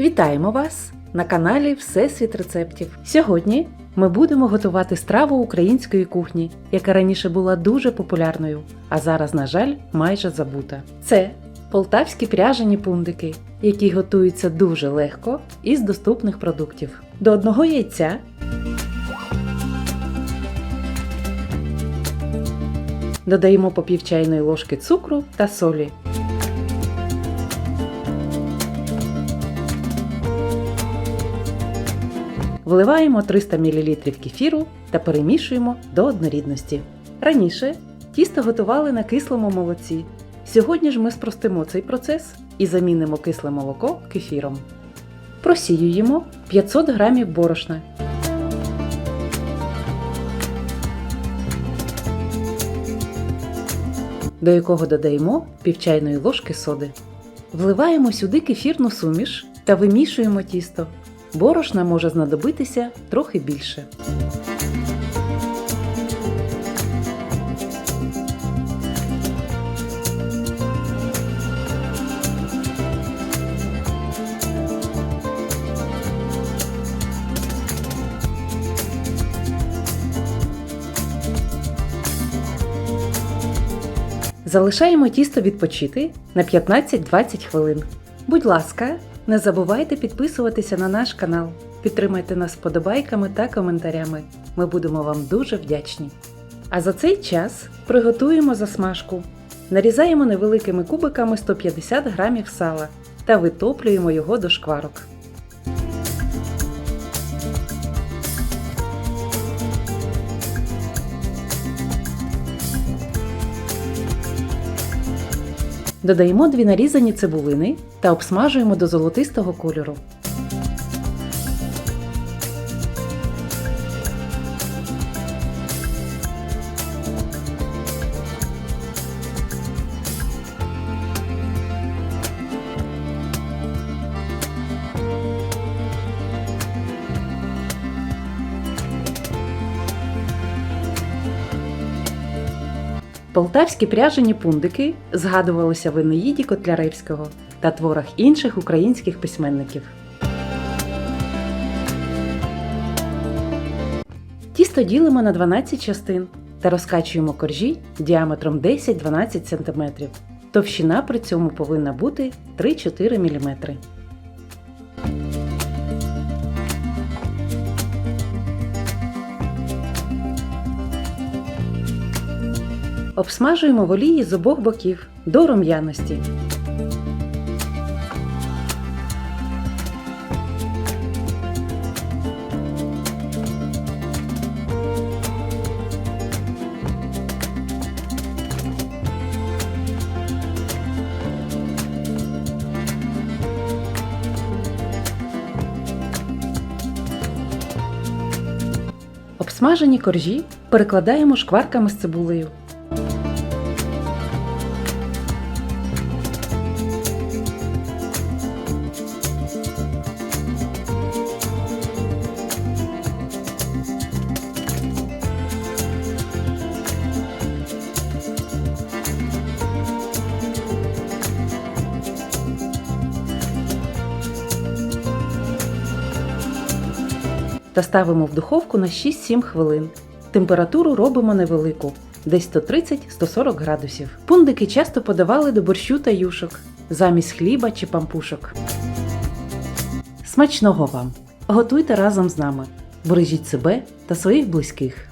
Вітаємо вас на каналі Всесвіт рецептів. Сьогодні ми будемо готувати страву української кухні, яка раніше була дуже популярною, а зараз, на жаль, майже забута. Це полтавські пряжені пундики, які готуються дуже легко із доступних продуктів. До одного яйця додаємо по пів чайної ложки цукру та солі. Вливаємо 300 мл кефіру та перемішуємо до однорідності. Раніше тісто готували на кислому молоці. Сьогодні ж ми спростимо цей процес і замінимо кисле молоко кефіром. Просіюємо 500 г борошна. До якого додаємо пів чайної ложки соди. Вливаємо сюди кефірну суміш та вимішуємо тісто. Борошна може знадобитися трохи більше. Залишаємо тісто відпочити на 15-20 хвилин. Будь ласка, не забувайте підписуватися на наш канал. Підтримайте нас подобайками та коментарями. Ми будемо вам дуже вдячні. А за цей час приготуємо засмажку. Нарізаємо невеликими кубиками 150 грамів сала та витоплюємо його до шкварок. Додаємо дві нарізані цибулини та обсмажуємо до золотистого кольору. Полтавські пряжені пундики згадувалися в Енеїді Котляревського та творах інших українських письменників. Тісто ділимо на 12 частин та розкачуємо коржі діаметром 10-12 см. Товщина при цьому повинна бути 3-4 мм. Обсмажуємо в олії з обох боків до рум'яності. Обсмажені коржі перекладаємо шкварками з цибулею. Та ставимо в духовку на 6-7 хвилин. Температуру робимо невелику, десь 130-140 градусів. Пундики часто подавали до борщу та юшок, замість хліба чи пампушок. Смачного вам! Готуйте разом з нами. Бережіть себе та своїх близьких.